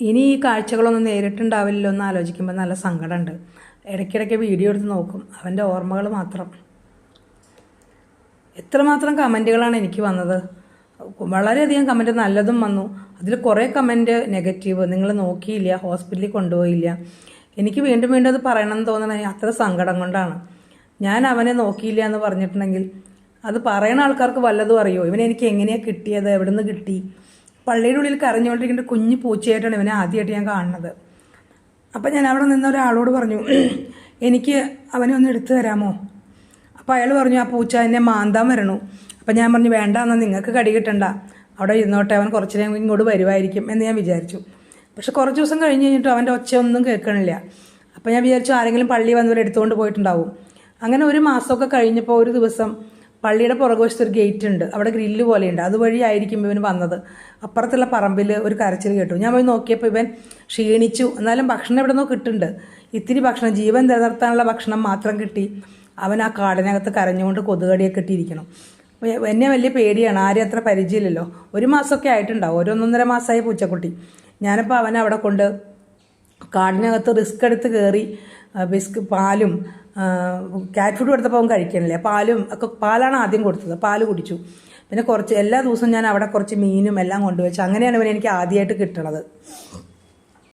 ഇനി ഈ കാഴ്ചകളൊന്നും നേരിട്ടുണ്ടാവില്ലല്ലോ എന്ന് ആലോചിക്കുമ്പോൾ നല്ല സങ്കടമുണ്ട്. ഇടയ്ക്കിടയ്ക്ക് വീഡിയോ എടുത്ത് നോക്കും. അവന്റെ ഓർമ്മകൾ മാത്രം. എത്രമാത്രം കമന്റുകളാണ് എനിക്ക് വന്നത്. വളരെയധികം കമന്റ് നല്ലതും വന്നു. അതിൽ കുറേ കമന്റ് നെഗറ്റീവ്. നിങ്ങൾ നോക്കിയില്ല ഹോസ്പിറ്റലിൽ കൊണ്ടുപോയില്ല. എനിക്ക് വീണ്ടും വീണ്ടും അത് പറയണമെന്ന് തോന്നണേ അത്ര സങ്കടം കൊണ്ടാണ്. ഞാൻ അവനെ നോക്കിയില്ല എന്ന് പറഞ്ഞിട്ടുണ്ടെങ്കിൽ അത് പറയണ ആൾക്കാർക്ക് വല്ലതും അറിയോ? ഇവനെനിക്ക് എങ്ങനെയാണ് കിട്ടിയത്? എവിടെ നിന്ന് കിട്ടി? പള്ളിയുടെ ഉള്ളിൽ കരഞ്ഞുകൊണ്ടിരിക്കുന്ന കുഞ്ഞു പൂച്ചയായിട്ടാണ് ഇവനെ ആദ്യമായിട്ട് ഞാൻ കാണുന്നത്. അപ്പം ഞാൻ അവിടെ നിന്ന ഒരാളോട് പറഞ്ഞു എനിക്ക് അവനെ ഒന്ന് എടുത്തു തരാമോ? അപ്പോൾ അയാൾ പറഞ്ഞു ആ പൂച്ച എന്നെ മാന്താൻ വരണു. അപ്പം ഞാൻ പറഞ്ഞു വേണ്ട എന്നാൽ നിങ്ങൾക്ക് കടി കിട്ടണ്ട. അവിടെ ഇരുന്നോട്ടെ അവൻ കുറച്ച് നേരം ഇങ്ങോട്ട് വരുമായിരിക്കും എന്ന് ഞാൻ വിചാരിച്ചു. പക്ഷെ കുറച്ച് ദിവസം കഴിഞ്ഞ് കഴിഞ്ഞിട്ട് അവന്റെ ഒച്ചയൊന്നും കേൾക്കണില്ല. അപ്പം ഞാൻ വിചാരിച്ചു ആരെങ്കിലും പള്ളി വന്നവരെ എടുത്തുകൊണ്ട് പോയിട്ടുണ്ടാവും. അങ്ങനെ ഒരു മാസമൊക്കെ കഴിഞ്ഞപ്പോൾ ഒരു ദിവസം പള്ളിയുടെ പുറകുവശത്ത് ഒരു ഗേറ്റ് ഉണ്ട് അവിടെ ഗ്രില്ല് പോലെയുണ്ട്. അതുവഴി ആയിരിക്കും ഇവൻ വന്നത്. അപ്പുറത്തുള്ള പറമ്പിൽ ഒരു കരച്ചിൽ കേട്ടു. ഞാൻ പോയി നോക്കിയപ്പോൾ ഇവൻ ക്ഷീണിച്ചു. എന്നാലും ഭക്ഷണം എവിടെ നിന്നോ കിട്ടുന്നുണ്ട്. ഇത്തിരി ഭക്ഷണം ജീവൻ നിലനിർത്താനുള്ള ഭക്ഷണം മാത്രം കിട്ടി. അവൻ ആ കാടിനകത്ത് കരഞ്ഞുകൊണ്ട് കൊതുകടിയൊക്കെ ഇട്ടിരിക്കണം. എന്നെ വലിയ പേടിയാണ്. ആരും അത്ര പരിചയമില്ലല്ലോ. ഒരു മാസമൊക്കെ ആയിട്ടുണ്ടാവും. ഓരോന്നൊന്നര മാസമായി പൂച്ചക്കുട്ടി. ഞാനപ്പോൾ അവനെ അവിടെ കൊണ്ട് കാടിനകത്ത് റിസ്ക് എടുത്ത് കയറി ബിസ്ക് പാലും കാറ്റ് ഫുഡ് കൊടുത്തപ്പോൾ അവൻ കഴിക്കണില്ലേ? പാലും ഒക്കെ പാലാണ് ആദ്യം കൊടുത്തത്. പാൽ കുടിച്ചു. പിന്നെ കുറച്ച് എല്ലാ ദിവസവും ഞാൻ അവിടെ കുറച്ച് മീനും എല്ലാം കൊണ്ടുവച്ചു അങ്ങനെയാണ് ഇവനെനിക്ക് ആദ്യമായിട്ട് കിട്ടണത്.